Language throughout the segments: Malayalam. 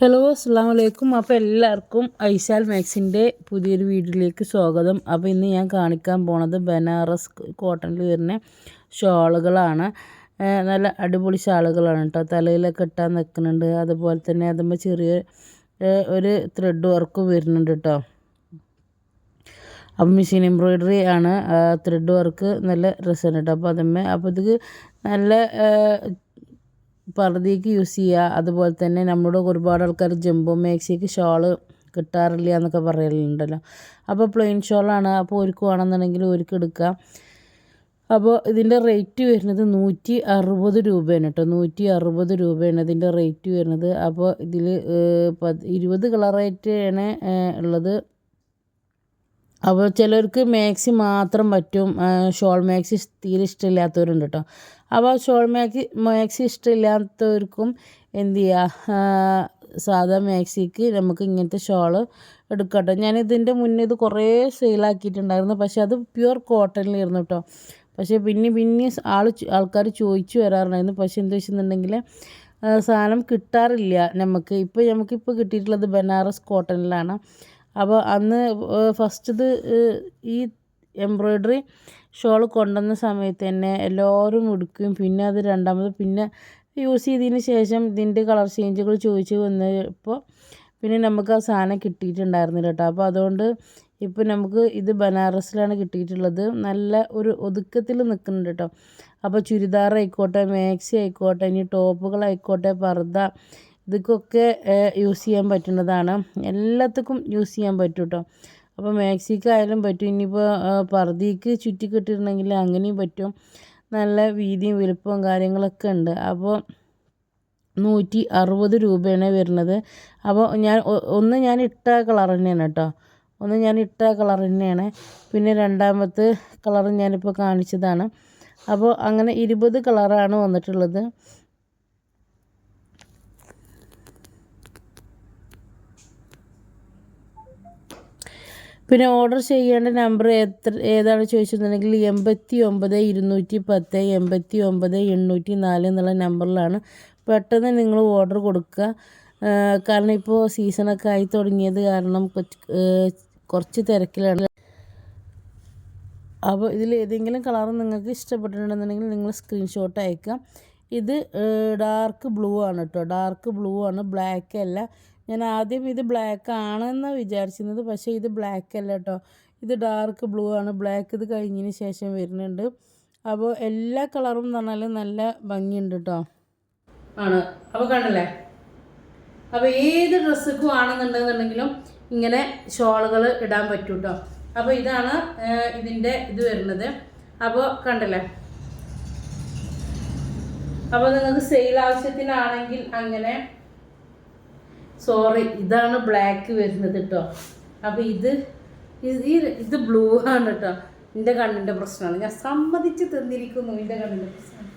ഹലോ അസ്സാം വലൈക്കും അപ്പോൾ എല്ലാവർക്കും ഐശാൽ മാക്സിന്റെ പുതിയൊരു വീഡിയോയിലേക്ക് സ്വാഗതം. അപ്പോൾ ഇന്ന് ഞാൻ കാണിക്കാൻ പോണത് ബനാറസ് കോട്ടണിൽ വരുന്ന ഷോളുകളാണ്. നല്ല അടിപൊളി ഷാളുകളാണ് കേട്ടോ തലയിലൊക്കെ ഇട്ടാൻ നിൽക്കുന്നുണ്ട്. അതുപോലെ തന്നെ അതുമ്പോൾ ചെറിയ ഒരു ത്രെഡ് വർക്ക് വരുന്നുണ്ട് കേട്ടോ അപ്പം മെഷീൻ എംബ്രോയിഡറി ആണ് ത്രെഡ് വർക്ക് നല്ല രസമുണ്ട് കേട്ടോ അപ്പോൾ അതുമ്മേ അപ്പോൾ ഇത് നല്ല പർദ്ദയ്ക്ക് യൂസ് ചെയ്യുക അതുപോലെ തന്നെ നമ്മുടെ ഒരുപാട് ആൾക്കാർ ജംബോ മാക്സിക്ക് ഷോൾ കിട്ടാറില്ല എന്നൊക്കെ പറയലുണ്ടല്ലോ. അപ്പോൾ പ്ലെയിൻ ഷോളാണ് അപ്പോൾ ഒരുക്ക് വേണമെന്നുണ്ടെങ്കിൽ അപ്പോൾ ഇതിന്റെ റേറ്റ് വരുന്നത് നൂറ്റി അറുപത് രൂപയാണ് കേട്ടോ. നൂറ്റി അറുപത് രൂപയാണ് ഇതിന്റെ റേറ്റ് വരുന്നത്. അപ്പോൾ ഇതിൽ ഇരുപത് കളറായിട്ടാണ് ഉള്ളത്. അപ്പോൾ ചിലർക്ക് മാക്സി മാത്രം പറ്റും ഷോൾ മാക്സി തീരെ ഇഷ്ടമില്ലാത്തവരുണ്ട് കേട്ടോ. അപ്പോൾ ഷോൾ മാക്സി മാക്സി ഇഷ്ടമില്ലാത്തവർക്കും എന്ത് ചെയ്യുക സാധാ മാക്സിക്ക് നമുക്ക് ഇങ്ങനത്തെ ഷോൾ എടുക്കട്ടോ ഞാൻ ഇതിന്റെ മുന്നേ ഇത് കുറേ സെയിലാക്കിയിട്ടുണ്ടായിരുന്നു പക്ഷേ അത് പ്യുവർ കോട്ടണിലായിരുന്നു കേട്ടോ. പക്ഷേ പിന്നെ പിന്നെ ആൾ ആൾക്കാർ ചോദിച്ചു വരാറുണ്ടായിരുന്നു പക്ഷേ എന്താ വെച്ചിട്ടുണ്ടെങ്കിൽ സാധനം കിട്ടാറില്ല നമുക്ക്. ഇപ്പോൾ നമുക്കിപ്പോൾ കിട്ടിയിട്ടുള്ളത് ബനാറസ് കോട്ടണിലാണ്. അപ്പോൾ അന്ന് ഫസ്റ്റ് ഈ എംബ്രോയ്ഡറി ഷോൾ കൊണ്ടുവന്ന സമയത്ത് തന്നെ എല്ലാവരും ഉടുക്കുകയും പിന്നെ അത് രണ്ടാമത് പിന്നെ യൂസ് ചെയ്തതിന് ശേഷം ഇതിന്റെ കളർ ചേഞ്ചുകൾ ചോദിച്ച് വന്നപ്പോൾ പിന്നെ നമുക്ക് ആ സാധനം കിട്ടിയിട്ടുണ്ടായിരുന്നില്ല കേട്ടോ. അപ്പോൾ അതുകൊണ്ട് ഇപ്പോൾ നമുക്ക് ഇത് ബനാറസിലാണ് കിട്ടിയിട്ടുള്ളത്. നല്ല ഒരു ഒതുക്കത്തിൽ നിൽക്കുന്നുണ്ട് കേട്ടോ. അപ്പോൾ ചുരിദാർ ആയിക്കോട്ടെ മാക്സി ആയിക്കോട്ടെ ഇനി ടോപ്പുകളായിക്കോട്ടെ പർദ്ദ ഇതൊക്കെ യൂസ് ചെയ്യാൻ പറ്റുന്നതാണ്. എല്ലാത്തക്കും യൂസ് ചെയ്യാൻ പറ്റും കേട്ടോ അപ്പോൾ മാക്സിക്കായാലും പറ്റും. ഇനിയിപ്പോൾ പർദ്ദയ്ക്ക് ചുറ്റി കെട്ടിയിട്ടുണ്ടെങ്കിൽ അങ്ങനെയും പറ്റും. നല്ല വീതിയും വലുപ്പവും കാര്യങ്ങളൊക്കെ ഉണ്ട്. അപ്പോൾ നൂറ്റി അറുപത് രൂപയാണ് വരുന്നത്. അപ്പോൾ ഞാൻ ഒന്ന് ഞാൻ ഇട്ട കളർ തന്നെയാണ് കേട്ടോ. ഒന്ന് ഞാൻ ഇട്ട കളർ തന്നെയാണ്. പിന്നെ രണ്ടാമത്തെ കളർ ഞാനിപ്പോൾ കാണിച്ചതാണ്. അപ്പോൾ അങ്ങനെ ഇരുപത് കളറാണ് വന്നിട്ടുള്ളത്. പിന്നെ ഓർഡർ ചെയ്യേണ്ട നമ്പർ എത്ര ഏതാണ് ചോദിച്ചിട്ടുണ്ടെങ്കിൽ എൺപത്തി ഒമ്പത് ഇരുന്നൂറ്റി പത്ത് എൺപത്തി ഒമ്പത് എണ്ണൂറ്റി നാല് എന്നുള്ള നമ്പറിലാണ് പെട്ടെന്ന് നിങ്ങൾ ഓർഡർ കൊടുക്കുക. കാരണം ഇപ്പോൾ സീസണൊക്കെ ആയി തുടങ്ങിയത് കാരണം കുറച്ച് തിരക്കിലാണ്. അപ്പോൾ ഇതിൽ ഏതെങ്കിലും കളർ നിങ്ങൾക്ക് ഇഷ്ടപ്പെട്ടിട്ടുണ്ടെന്നുണ്ടെങ്കിൽ നിങ്ങൾ സ്ക്രീൻഷോട്ട് അയക്കാം. ഇത് ഡാർക്ക് ബ്ലൂ ആണ് കേട്ടോ ഡാർക്ക് ബ്ലൂ ആണ് ബ്ലാക്ക് അല്ല. ഞാൻ ആദ്യം ഇത് ബ്ലാക്ക് ആണെന്ന് വിചാരിച്ചിരുന്നത്. പക്ഷേ ഇത് ബ്ലാക്ക് അല്ല കേട്ടോ ഇത് ഡാർക്ക് ബ്ലൂ ആണ്. ബ്ലാക്ക് ഇത് കഴിഞ്ഞതിന് ശേഷം വരുന്നുണ്ട്. അപ്പോൾ എല്ലാ കളറും എന്ന് പറഞ്ഞാൽ നല്ല ഭംഗിയുണ്ട് കേട്ടോ ആണ്. അപ്പോൾ കണ്ടല്ലേ? അപ്പോൾ ഏത് ഡ്രസ്സുക്കും ആണെന്നുണ്ടെന്നുണ്ടെങ്കിലും ഇങ്ങനെ ഷോളുകൾ ഇടാൻ പറ്റും കേട്ടോ അപ്പോൾ ഇതാണ് ഇതിന്റെ ഇത് വരുന്നത്. അപ്പോൾ കണ്ടല്ലേ? അപ്പോൾ നിങ്ങൾക്ക് സെയിൽ ആവശ്യത്തിനാണെങ്കിൽ അങ്ങനെ സോറി ഇതാണ് ബ്ലാക്ക് വരുന്നത് കേട്ടോ അപ്പോൾ ഇത് ഈ ഇത് ബ്ലൂ ആണ് കേട്ടോ എന്റെ കണ്ണിന്റെ പ്രശ്നമാണ്. ഞാൻ സമ്മതിച്ച് തന്നിരിക്കുന്നു എന്റെ കണ്ണിന്റെ പ്രശ്നമാണ്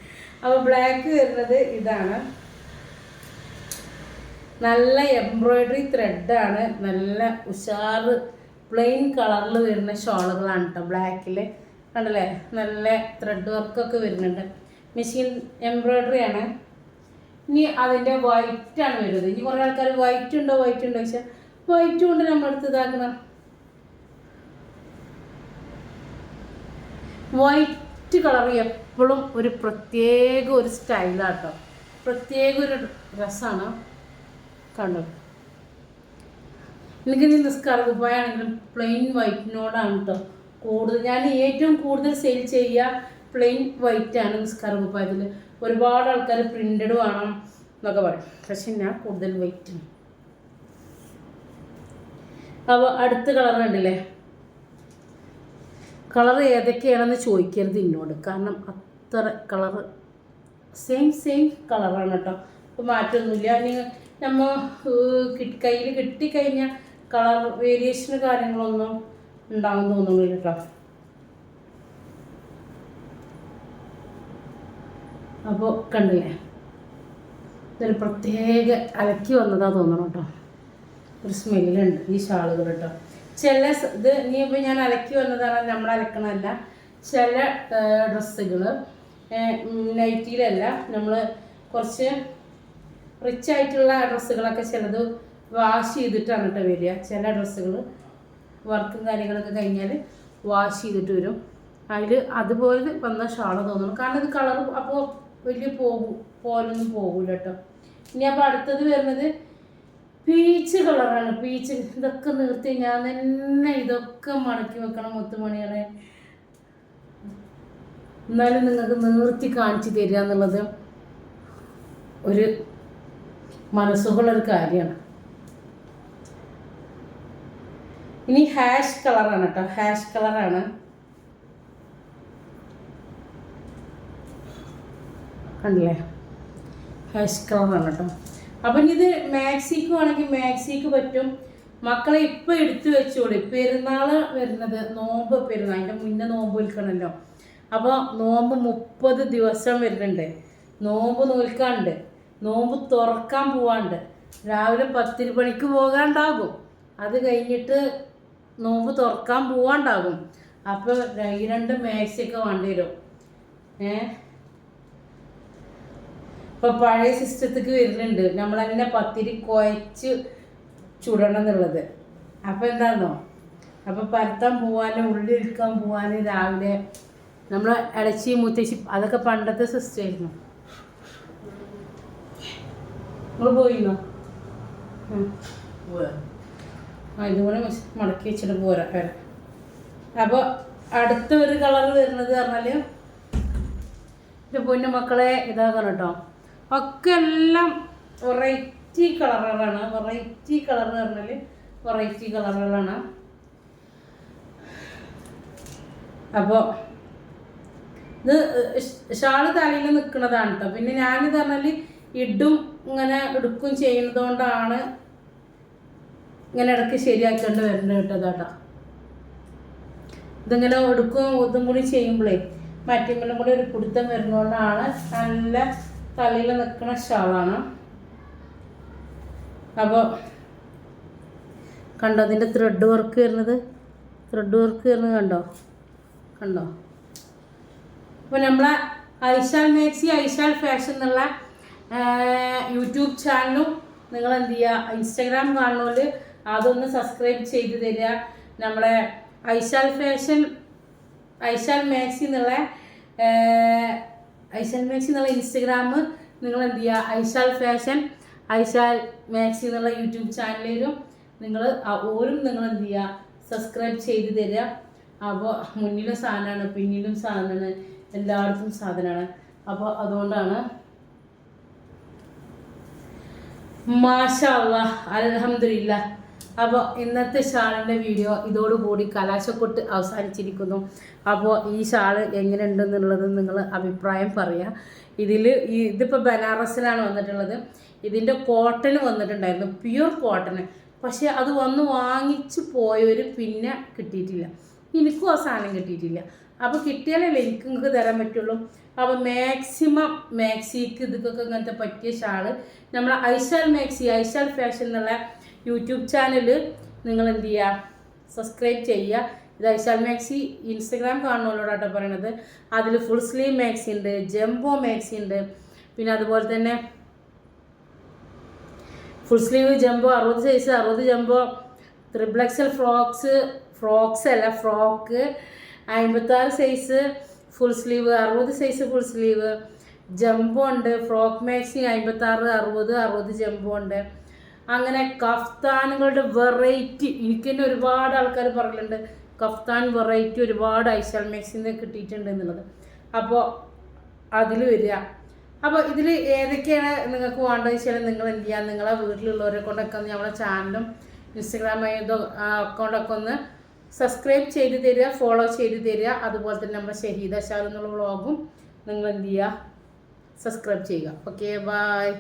അപ്പോൾ ബ്ലാക്ക് വരുന്നത് ഇതാണ്. നല്ല എംബ്രോയ്ഡറി ത്രെഡാണ് നല്ല ഉഷാർ പ്ലെയിൻ കളറിൽ വരുന്ന ഷോളുകളാണ് കേട്ടോ ബ്ലാക്കിൽ കണ്ടല്ലേ? നല്ല ത്രെഡ് വർക്കൊക്കെ വരുന്നുണ്ട്. മെഷീൻ എംബ്രോയ്ഡറി ആണ്. ഇനി അതിന്റെ ആണ് വരുന്നത്. ഇനി കുറേ ആൾക്കാർ വൈറ്റ് ഉണ്ടോ വൈറ്റ് ഉണ്ടോ ചോദിച്ചാൽ വൈറ്റ് കൊണ്ട് നമ്മളെടുത്ത് ഇതാക്കണം. വൈറ്റ് കളർ എപ്പോഴും ഒരു പ്രത്യേക ഒരു സ്റ്റൈലാണ് കേട്ടോ പ്രത്യേക ഒരു രസമാണ് കണ്ടോ? എനിക്ക് ഇനി നിസ്കാർ കുപ്പായാണെങ്കിലും പ്ലെയിൻ വൈറ്റിനോടാണ് കേട്ടോ കൂടുതൽ. ഞാൻ ഏറ്റവും കൂടുതൽ സെയിൽ ചെയ്യുക പ്ലെയിൻ വൈറ്റ് ആണ് നിസ്കാര. കുപ്പായത്തിൽ ഒരുപാട് ആൾക്കാർ പ്രിന്റഡ് വേണം എന്നൊക്കെ പറയും. പക്ഷെ ഞാൻ കൂടുതൽ വൈറ്റ് ആണ് അപ്പോൾ അടുത്ത കളർ കണ്ടില്ലേ? കളർ ഏതൊക്കെയാണെന്ന് ചോദിക്കരുത് എന്നോട് കാരണം അത്ര കളർ സെയിം സെയിം കളറാണ് കേട്ടോ. അപ്പോൾ മാറ്റമൊന്നുമില്ല നിങ്ങൾ നമ്മൾ കയ്യിൽ കിട്ടിക്കഴിഞ്ഞാൽ കളർ വേരിയേഷന് കാര്യങ്ങളൊന്നും ഉണ്ടാകുമെന്ന് തോന്നുന്നില്ല കേട്ടോ. അപ്പോൾ കണ്ടില്ലേ? ഇതൊരു പ്രത്യേക അലക്കി വന്നതാ തോന്നണം കേട്ടോ. ഒരു സ്മെല്ലുണ്ട് ഈ ഷാളുകൾ കേട്ടോ. ചില ഇത് ഇനിയിപ്പോൾ ഞാൻ അലക്കി വന്നതാണ് നമ്മൾ അലക്കണമല്ല ചില ഡ്രസ്സുകൾ നൈറ്റിയിലല്ല നമ്മൾ കുറച്ച് റിച്ച് ആയിട്ടുള്ള ഡ്രസ്സുകളൊക്കെ ചിലത് വാഷ് ചെയ്തിട്ടാണ് കേട്ടോ വരിക. ചില ഡ്രസ്സുകൾ വർക്കും കാര്യങ്ങളൊക്കെ കഴിഞ്ഞാൽ വാഷ് ചെയ്തിട്ട് വരും. അതിൽ അതുപോലെ വന്ന ഷാൾ തോന്നുന്നു കാരണം ഇത് കളർ അപ്പോൾ വലിയ പോകും പോലൊന്നും പോകൂല കേട്ടോ ഇനി അപ്പോൾ അടുത്തത് വരുന്നത് പീച്ച് കളറാണ്. പീച്ച് ഇതൊക്കെ നിർത്തി ഞാൻ തന്നെ ഇതൊക്കെ മടക്കി വെക്കണം മുത്തുമണികളെ എന്നാലും നിങ്ങൾക്ക് നിർത്തി കാണിച്ചു തരിക എന്നുള്ളത് ഒരു മനസ്സുകളൊരു കാര്യമാണ്. ഇനി ഹാഷ് കളറാണ് കേട്ടോ. ഹാഷ് കളറാണ്. കണ്ടില്ലേ? ഹാഷ് കളറാണ് കേട്ടോ അപ്പം ഇത് മാക്സിക്ക് ആണെങ്കിൽ മാക്സിക്ക് പറ്റും. മക്കളെ ഇപ്പം എടുത്തു വെച്ചോളി പെരുന്നാൾ വരുന്നത് നോമ്പ് പെരുന്നാൾ. അതിന്റെ മുന്നേ നോമ്പ് വിൽക്കണമല്ലോ അപ്പോൾ നോമ്പ് മുപ്പത് ദിവസം വരുന്നുണ്ട്. നോമ്പ് നോൽക്കാണ്ട്. നോമ്പ് തുറക്കാൻ പോവാണ്ട്. രാവിലെ പത്തിന് മണിക്ക് പോകാണ്ടാകും. അത് കഴിഞ്ഞിട്ട് നോമ്പ് തുറക്കാൻ പോവാണ്ടാകും. അപ്പോൾ ഈ രണ്ട് മാക്സിയൊക്കെ വേണ്ടി വരും. ഏ? ഇപ്പോൾ പഴയ സിസ്റ്റത്തേക്ക് വരുന്നുണ്ട്. നമ്മൾ തന്നെ പത്തിരി കുഴച്ച് ചുടണം എന്നുള്ളത്. അപ്പോൾ എന്താണോ അപ്പോൾ പരത്താൻ ഉള്ളിൽ എടുക്കാൻ പോവാൻ രാവിലെ നമ്മൾ ഇളച്ചി മുത്തശ്ശി അതൊക്കെ പണ്ടത്തെ സിസ്റ്റം ആയിരുന്നു പോയിരുന്നോ. ആ ഇതുപോലെ മടക്കി വെച്ചിട്ട് പോരാ. വരാം. അപ്പോൾ അടുത്ത ഒരു കളർ വരുന്നത് പറഞ്ഞാൽ എന്റെ പൊന്നു മക്കളെ ഇതാക്കണം കേട്ടോ ഒക്കെ എല്ലാം വെറൈറ്റി കളറുകളാണ്. വെറൈറ്റി കളർ എന്ന് പറഞ്ഞാൽ വെറൈറ്റി കളറുകളാണ്. അപ്പോൾ ഇത് ഷാൾ തലയിൽ നിൽക്കുന്നതാണ് കേട്ടോ പിന്നെ ഞാനിത് പറഞ്ഞാൽ ഇടും ഇങ്ങനെ എടുക്കും ചെയ്യുന്നത് കൊണ്ടാണ് ഇങ്ങനെ ഇടയ്ക്ക് ശരിയാക്കേണ്ടി വരുന്നത് കേട്ടോ ചേട്ടാ ഇതിങ്ങനെ എടുക്കും ഇതും കൂടി ചെയ്യുമ്പോഴേ മറ്റുമ്പോഴും കൂടി ഒരു പിടുത്തം വരുന്നതുകൊണ്ടാണ് നല്ല തലയിൽ നിൽക്കുന്ന ഷാളാണ്. അപ്പോൾ കണ്ടോ അതിന്റെ ത്രെഡ് വർക്ക് വരുന്നത്? ത്രെഡ് വർക്ക് വരുന്നത് കണ്ടോ? കണ്ടോ? അപ്പോൾ നമ്മളെ ഐശാൽ മേക്സി ഐശാൽ ഫാഷൻ എന്നുള്ള യൂട്യൂബ് ചാനലും നിങ്ങൾ എന്ത് ചെയ്യുക ഇൻസ്റ്റാഗ്രാം കാണുന്നവർ അതൊന്ന് സബ്സ്ക്രൈബ് ചെയ്ത് തരിക. നമ്മളെ ഐശാൽ ഫാഷൻ ഐശാൽ മാക്സി എന്നുള്ള ഐശാൽ മാക്സി എന്നുള്ള ഇൻസ്റ്റഗ്രാം നിങ്ങൾ എന്ത് ചെയ്യുക ഐശാൽ ഫാഷൻ ഐശാൽ മാക്സി എന്നുള്ള യൂട്യൂബ് ചാനലിലും നിങ്ങൾ ഓരും നിങ്ങൾ എന്ത് ചെയ്യുക സബ്സ്ക്രൈബ് ചെയ്ത് തരിക അപ്പോൾ മുന്നിലും സാധനമാണ് പിന്നിലും സാധനമാണ് എല്ലായിടത്തും സാധനമാണ്. അപ്പോൾ അതുകൊണ്ടാണ് മാഷ അല്ലാഹ് അലഹമില്ല അപ്പോൾ ഇന്നത്തെ ഷാളിന്റെ വീഡിയോ ഇതോടുകൂടി കലാശക്കൊട്ട് അവസാനിച്ചിരിക്കുന്നു. അപ്പോൾ ഈ ഷാൾ എങ്ങനെ ഉണ്ടെന്നുള്ളത് നിങ്ങൾ അഭിപ്രായം പറയുക ഇതിൽ ഇതിപ്പോൾ ബനാറസിലാണ് വന്നിട്ടുള്ളത്. ഇതിന്റെ കോട്ടൺ വന്നിട്ടുണ്ടായിരുന്നു. പ്യുർ കോട്ടൺ പക്ഷേ അത് വന്ന് വാങ്ങിച്ച് പോയവർ പിന്നെ കിട്ടിയിട്ടില്ല. എനിക്കും ആ സാധനം കിട്ടിയിട്ടില്ല. അപ്പോൾ കിട്ടിയാലല്ലേ എനിക്ക് നിങ്ങൾക്ക് തരാൻ പറ്റുള്ളൂ. അപ്പോൾ മാക്സിമം മാക്സിക്ക് ഇതൊക്കെ ഇങ്ങനത്തെ പറ്റിയ ഷാൾ. നമ്മൾ ഐശാൽ മാക്സി ഐശാൽ ഫാഷൻ എന്നുള്ള യൂട്യൂബ് ചാനൽ നിങ്ങൾ എന്ത് ചെയ്യുക? സബ്സ്ക്രൈബ് ചെയ്യുക. ഇത് ഐശാൽ മാക്സി ഇൻസ്റ്റഗ്രാം കാണുന്നവരോടാട്ടോ പറയണത്. അതിൽ ഫുൾ സ്ലീവ് മാക്സി ഉണ്ട് ജംബോ മാക്സി ഉണ്ട്. പിന്നെ അതുപോലെ തന്നെ ഫുൾ സ്ലീവ് ജംബോ അറുപത് സൈസ് അറുപത് jumbo triple XL frocks frocks അല്ല ഫ്രോക്ക് അമ്പത്താറ് സൈസ് ഫുൾ സ്ലീവ് അറുപത് സൈസ് ഫുൾ സ്ലീവ് ജംബോ ഉണ്ട് ഫ്രോക്ക് മാക്സി അമ്പത്താറ് അറുപത് അറുപത് ജംബോ ഉണ്ട്. അങ്ങനെ കഫ്താനുകളുടെ വെറൈറ്റി എനിക്ക് തന്നെ ഒരുപാട് ആൾക്കാർ പറയലുണ്ട് കഫ്താൻ വെറൈറ്റി ഒരുപാട് ഐശാൽ മാക്സിന്ന് കിട്ടിയിട്ടുണ്ട് എന്നുള്ളത്. അപ്പോൾ അതിൽ വരിക. അപ്പോൾ ഇതിൽ ഏതൊക്കെയാണ് നിങ്ങൾക്ക് വേണ്ടതെന്ന് വെച്ചാൽ നിങ്ങൾ എന്ത് ചെയ്യുക നിങ്ങളെ വീട്ടിലുള്ളവരെ കൊണ്ടൊക്കെ ഒന്ന് നമ്മളെ ചാനലും ഇൻസ്റ്റഗ്രാം അക്കൗണ്ടൊക്കെ ഒന്ന് സബ്സ്ക്രൈബ് ചെയ്ത് തരിക ഫോളോ ചെയ്ത് തരിക. അതുപോലെ തന്നെ നമ്മുടെ ഷഹീദ ഷാർ എന്നുള്ള വ്ളോഗും നിങ്ങൾ എന്ത് ചെയ്യുക? സബ്സ്ക്രൈബ് ചെയ്യുക. Okay bye